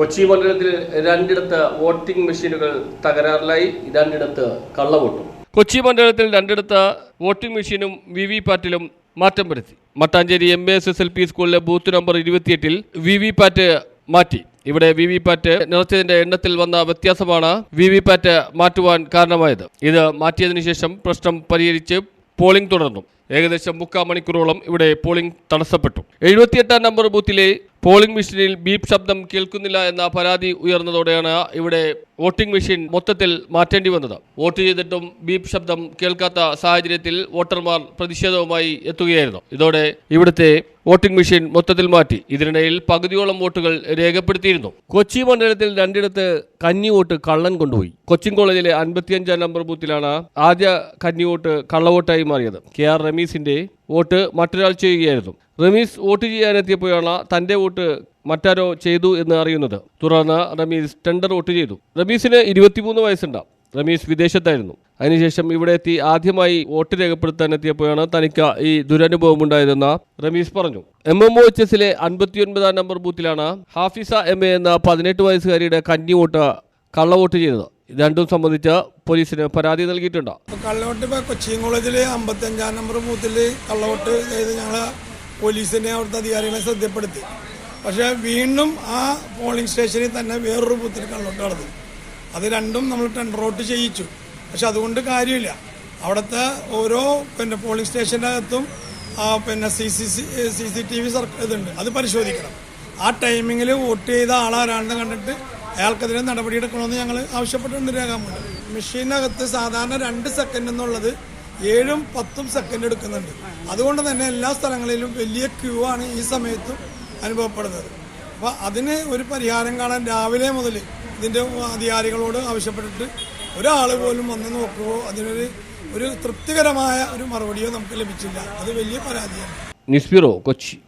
Kochi മണ്ഡലത്തിൽ രണ്ടിടത്ത് voting മെഷീനുകൾ തകരാറിലായി രണ്ടിടത്ത് കള്ളവോട്ടും. കൊച്ചി മണ്ഡലത്തിൽ രണ്ടിടത്ത് വോട്ടിംഗ് മെഷീനും വി വി പാറ്റിലും മാറ്റം വരുത്തി. Mattancherry M S S L P സ്കൂളിലെ ബൂത്ത് നമ്പർ ഇരുപത്തിയെട്ടിൽ വി വി പാറ്റ് മാറ്റി. ഇവിടെ വി വി പാറ്റ് നിറച്ചതിന്റെ എണ്ണത്തിൽ വന്ന വ്യത്യാസമാണ് വി വി പാറ്റ് മാറ്റുവാൻ കാരണമായത്. ഇത് മാറ്റിയതിനു ശേഷം പ്രശ്നം പരിഹരിച്ച് പോളിംഗ് തുടർന്നു. ഏകദേശം മുക്കാൽ മണിക്കൂറോളം ഇവിടെ പോളിംഗ് തടസ്സപ്പെട്ടു. എഴുപത്തിയെട്ടാം നമ്പർ ബൂത്തിലെ പോളിംഗ് മെഷീനിൽ ബീപ് ശബ്ദം കേൾക്കുന്നില്ല എന്ന പരാതി ഉയർന്നതോടെയാണ് ഇവിടെ വോട്ടിംഗ് മെഷീൻ മൊത്തത്തിൽ മാറ്റേണ്ടി വന്നത്. വോട്ട് ചെയ്തിട്ടും ബീപ് ശബ്ദം കേൾക്കാത്ത സാഹചര്യത്തിൽ വോട്ടർമാർ പ്രതിഷേധവുമായി എത്തുകയായിരുന്നു. ഇതോടെ ഇവിടുത്തെ വോട്ടിംഗ് മെഷീൻ മൊത്തത്തിൽ മാറ്റി. ഇതിനിടയിൽ പകുതിയോളം വോട്ടുകൾ രേഖപ്പെടുത്തിയിരുന്നു. കൊച്ചി മണ്ഡലത്തിൽ രണ്ടിടത്ത് കന്നി വോട്ട് കള്ളൻ കൊണ്ടുപോയി. കൊച്ചിൻ കോളേജിലെ അൻപത്തിയഞ്ചാം നമ്പർ ബൂത്തിലാണ് ആദ്യ കന്നി വോട്ട് കള്ളവോട്ടായി മാറിയത്. കെ ആർ റമീസിന്റെ വോട്ട് മറ്റൊരാൾ ചെയ്യുകയായിരുന്നു. റമീസ് വോട്ട് ചെയ്യാനെത്തിയപ്പോഴാണ് തന്റെ വോട്ട് മറ്റാരോ ചെയ്തു എന്ന് അറിയുന്നത്. തുടർന്ന് റമീസ് ടെൻഡർ വോട്ട് ചെയ്തു. റമീസിന് ഇരുപത്തിമൂന്ന് വയസ്സുണ്ടാവും. റമീസ് വിദേശത്തായിരുന്നു. അതിനുശേഷം ഇവിടെ എത്തി ആദ്യമായി വോട്ട് രേഖപ്പെടുത്താൻ എത്തിയപ്പോഴാണ് തനിക്ക് ഈ ദുരനുഭവം ഉണ്ടായതെന്ന് റമീസ് പറഞ്ഞു. എം എം ഒ എച്ച് എസിലെ അൻപത്തിയൊൻപതാം നമ്പർ ബൂത്തിലാണ് ഹാഫിസ എം എ എന്ന പതിനെട്ട് വയസ്സുകാരിയുടെ കന്നി വോട്ട് കള്ളവോട്ട് ചെയ്തത്. രണ്ടും സംബന്ധിച്ച് പോലീസിന് പരാതി നൽകിയിട്ടുണ്ട്. കള്ളവോട്ട് ഇപ്പോൾ കൊച്ചിൻ കോളേജിൽ അമ്പത്തഞ്ചാം നമ്പർ ബൂത്തിൽ കള്ളവോട്ട് ചെയ്ത് ഞങ്ങൾ പോലീസിനെ അവിടുത്തെ അധികാരികളെ ശ്രദ്ധപ്പെടുത്തി. പക്ഷേ വീണ്ടും ആ പോളിംഗ് സ്റ്റേഷനിൽ തന്നെ വേറൊരു ബൂത്തിൽ കള്ളോട്ട് നടന്നു. അത് രണ്ടും നമ്മൾ ടെൻഡർ ഔട്ട് ചെയ്യിച്ചു. പക്ഷെ അതുകൊണ്ട് കാര്യമില്ല. അവിടുത്തെ ഓരോ പിന്നെ പോളിംഗ് സ്റ്റേഷന്റെ അകത്തും പിന്നെ C C C C C T V ഇതുണ്ട്. അത് പരിശോധിക്കണം. ആ ടൈമിങ്ങിൽ വോട്ട് ചെയ്ത ആളാരാണെന്ന് കണ്ടിട്ട് അയാൾക്കെതിരെ നടപടിയെടുക്കണമെന്ന് ഞങ്ങൾ ആവശ്യപ്പെട്ടിട്ടുണ്ട് രേഖാമൂലം. മെഷീനകത്ത് സാധാരണ രണ്ട് സെക്കൻഡ് എന്നുള്ളത് ഏഴും പത്തും സെക്കൻഡ് എടുക്കുന്നുണ്ട്. അതുകൊണ്ട് തന്നെ എല്ലാ സ്ഥലങ്ങളിലും വലിയ ക്യൂ ആണ് ഈ സമയത്തും അനുഭവപ്പെടുന്നത്. അപ്പോൾ അതിന് ഒരു പരിഹാരം കാണാൻ രാവിലെ മുതൽ ഇതിന്റെ അധികാരികളോട് ആവശ്യപ്പെട്ടിട്ട് ഒരാൾ പോലും വന്ന് നോക്കുകയോ അതിനൊരു ഒരു തൃപ്തികരമായ ഒരു മറുപടിയോ നമുക്ക് ലഭിച്ചില്ല. അത് വലിയ പരാതിയാണ് ന്യൂസ് ബ്യൂറോ കൊച്ചി.